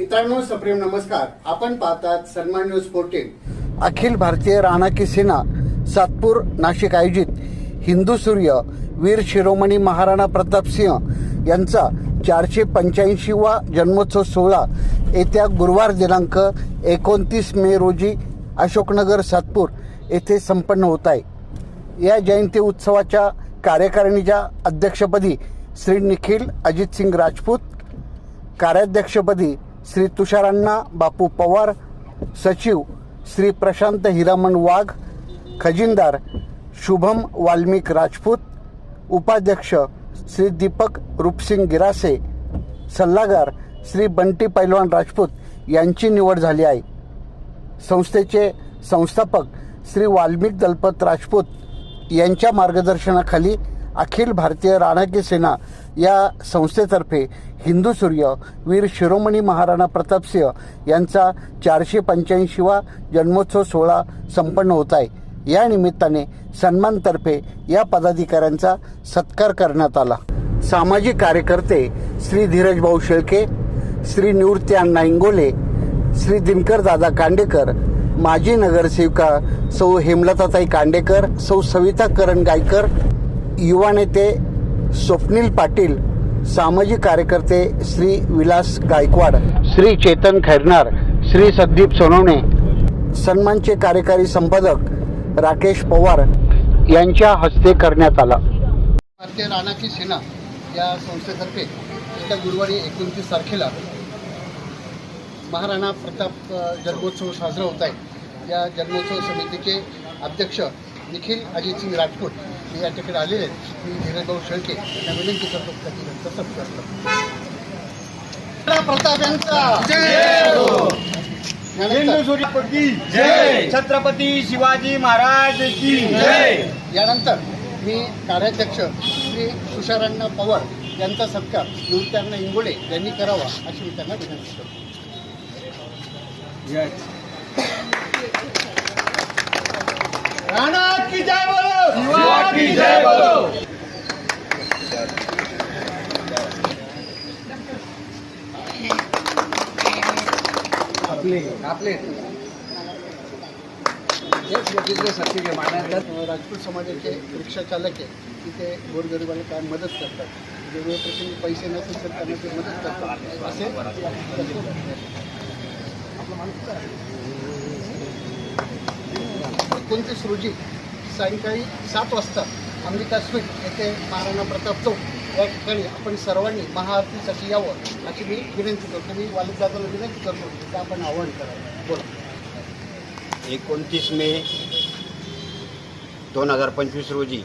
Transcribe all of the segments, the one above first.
मित्रांनो सप्रेम नमस्कार. आपण पाहतात सन्मान न्यूज फोर्टीन अखिल भारतीय राणाकी सेना सातपूर नाशिक आयोजित हिंदू सूर्य वीर शिरोमणी महाराणा प्रताप सिंह यांचा चारशे पंच्याऐंशीवा जन्मोत्सव सोहळा येत्या गुरुवार दिनांक एकोणतीस मे रोजी अशोकनगर सातपूर येथे संपन्न होत आहे. या जयंती उत्सवाच्या कार्यकारिणीच्या अध्यक्षपदी श्री निखिल अजितसिंग राजपूत कार्याध्यक्षपदी श्री तुषारांना बापू पवार सचिव श्री प्रशांत हिरामण वाघ खजिनदार शुभम वाल्मिक राजपूत उपाध्यक्ष श्री दीपक रूपसिंग गिरासे सल्लागार श्री बंटी पैलवान राजपूत यांची निवड झाली आहे. संस्थेचे संस्थापक श्री वाल्मिक दलपत राजपूत यांच्या मार्गदर्शनाखाली अखिल भारतीय राणाकी सेना या संस्थेतर्फे हिंदू सूर्य वीर शिरोमणी महाराणा प्रतापसिंह यांचा चारशे पंच्याऐंशीवा जन्मोत्सव सोहळा संपन्न होत आहे. या निमित्ताने सन्मानतर्फे या पदाधिकाऱ्यांचा सत्कार करण्यात आला. सामाजिक कार्यकर्ते श्री धीरज भाऊ शेळके श्री निवृत्ती अण्णा इंगोले श्री दिनकर दादा कांडेकर माजी नगरसेविका सौ हेमलताताई कांडेकर सौ सविता करण गायकर युवा नेते स्वप्नील पाटील सामाजिक कार्यकर्ते श्री विलास गायकवाड श्री चेतन खैरनार श्री संदीप सोनवणे सन्मानचे कार्यकारी संपादक राकेश पवार. यांच्या हस्ते करण्यात आला. भारतीय राणाची सेना या संस्थेतर्फे येत्या गुरुवारी एकोणतीस तारखेला महाराणा प्रताप जन्मोत्सव साजरा होत आहे. या जन्मोत्सव समितीचे अध्यक्ष निखिल अजितसिंग राजपूत हे या ठिकाणी आलेले आहेत. मी धीरजभाऊ शेळके यांना विनंती करतो की त्यांचं सत्कार करा. प्रताप यांचा. छत्रपती शिवाजी महाराज की जय. यानंतर मी कार्याध्यक्ष श्री तुषारांना पवार यांचा सत्कार निवृत्त्यांना इंगोले यांनी करावा अशी मी त्यांना विनंती करतो. राणा! की जय बोलो। की जय बोलो। आपले आपले राजपूत समाजाचे रिक्षा चालक आहे की ते गोरगरिबाला काय? मदत करतात प्रसंगी पैसे नसेल तर त्यांना ते मदत करतात असे एकोणतीस रोजी सायंकाळी सात वाजता अमृता स्वीट येथे महाराणा प्रताप चौक या ठिकाणी आपण सर्वांनी महाआरतीसाठी यावं अशी मी विनंती करतो. मी वालिदादाला विनंती करतो की आपण आवाहन करावं बोला. एकोणतीस मे दोन हजार पंचवीस रोजी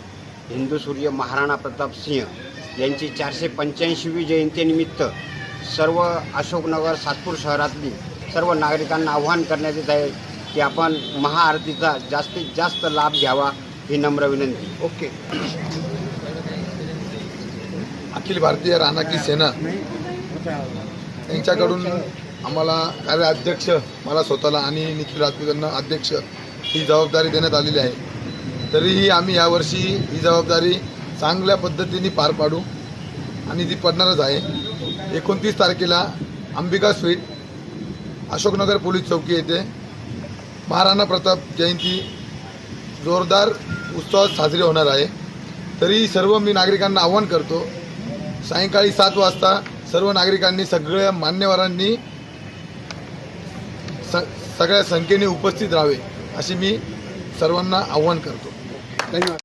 हिंदू सूर्य महाराणा प्रताप सिंह यांची चारशे पंच्याऐंशीवी जयंतीनिमित्त सर्व अशोकनगर सातपूर शहरातली सर्व नागरिकांना आव्हान करण्यात येत आहे की आपण महाआरतीचा जास्तीत जास्त लाभ घ्यावा. ही नम्र विनंती. ओके. अखिल भारतीय राणाकी सेना यांच्याकडून आम्हाला कार्याध्यक्ष मला स्वतःला आणि निखिल राजपूत यांना अध्यक्ष ही जबाबदारी देण्यात आलेली आहे. तरीही आम्ही यावर्षी ही जबाबदारी चांगल्या पद्धतीने पार पाडू आणि ती पडणारच आहे. एकोणतीस तारखेला अंबिका स्वीट अशोकनगर पोलीस चौकी येथे महाराणा प्रताप जयंती जोरदार उत्सवात साजरे होणार आहे. तरी सर्व मी नागरिकांना आव्हान करतो सायंकाळी सात वाजता सर्व नागरिकांनी सगळ्या मान्यवरांनी स सगळ्या संख्येने उपस्थित राहावे अशी मी सर्वांना आव्हान करतो. धन्यवाद.